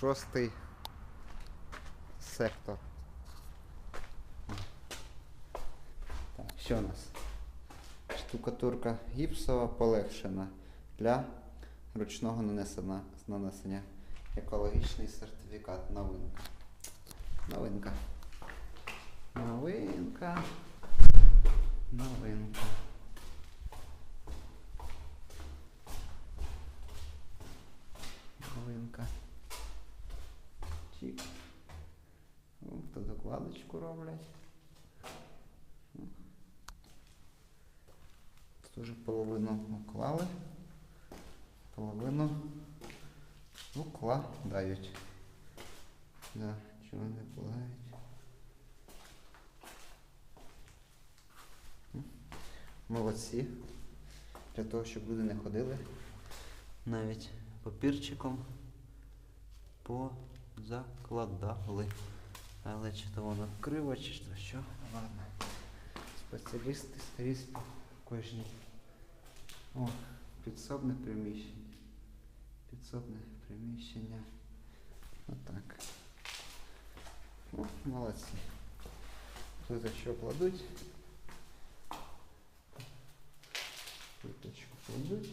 шостий сектор. Так, що у нас? Штукатурка гіпсова полегшена для ручного нанесення. нанесення. Екологічний сертифікат. Новинка. Новинка. Новинка. Новинка. Новинка. Чик. О, Тут роблять. Тут половину уклали. Половину укладають. Да, чого не вкладають? Молодці. Для того, щоб люди не ходили. Навіть папірчиком позакладали. Але чи то воно криво, чи то що? Ладно. Спеціалісти скрізь по кожній. О, підсобне приміщення. Підсобне приміщення. Отак. О, молодці. Тут що кладуть? Плиточку кладуть.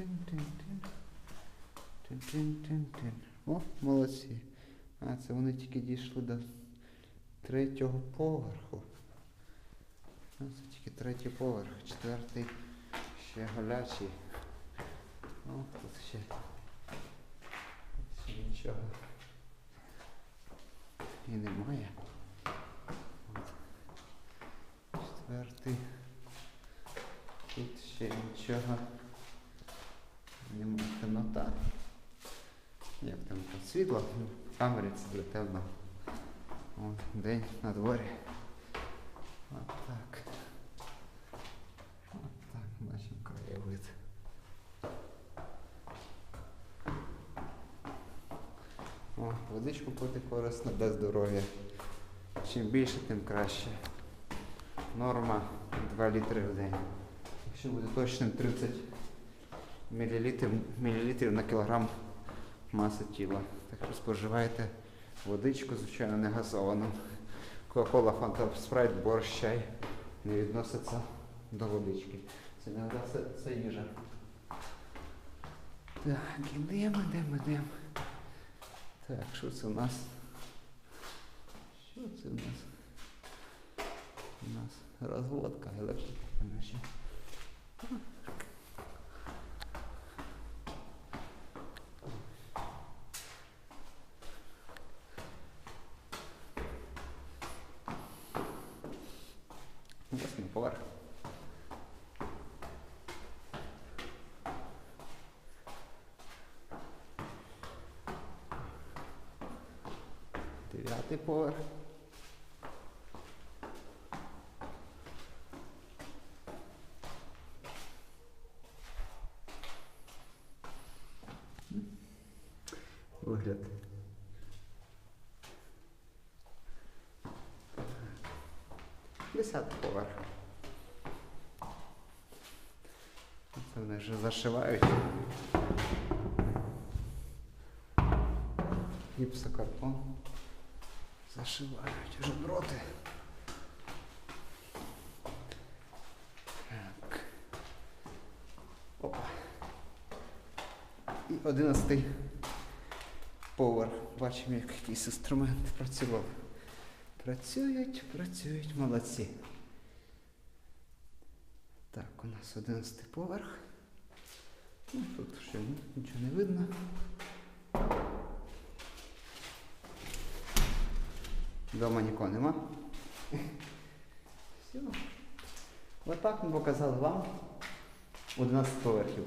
Тин-тин-тин. Тин-тин-тин-тин. О, молодці. А, це вони тільки дійшли до третього поверху. А, це тільки третій поверх, четвертий ще голячий. О, тут ще, ще нічого. І немає. Четвертий. Тут ще нічого. Немає темнота. Як там світло? В камері це буде темно. О, день на дворі. От так. От так, бачимо краєвид. О, водичку пити корисно для здоров'я. Чим більше, тим краще. Норма 2 літри в день. Якщо буде точним 30 мл, мілілітрів на кілограм маси тіла. Так що споживайте водичку, звичайно, не газовану. Кока-кола, фанта, спрайт, борщ, чай не відноситься до водички. Це не вода, це, це їжа. Так, ідемо, ідемо, ідемо. Так, що це у нас? Що це у нас? У нас розводка електрика. assim, bora. Tirate por. Выглядит. 10 поверха. Це вони вже зашивають. Гіпсокартон. Зашивають вже дроти. Так. Опа. І одинадцятий поверх. Бачимо, як якийсь інструмент працював. Працюють, працюють, молодці. Так, у нас одинадцятий поверх. Ну, тут ще нічого не видно. Дома нікого нема. Все. Отак ми показали вам 11 поверхів.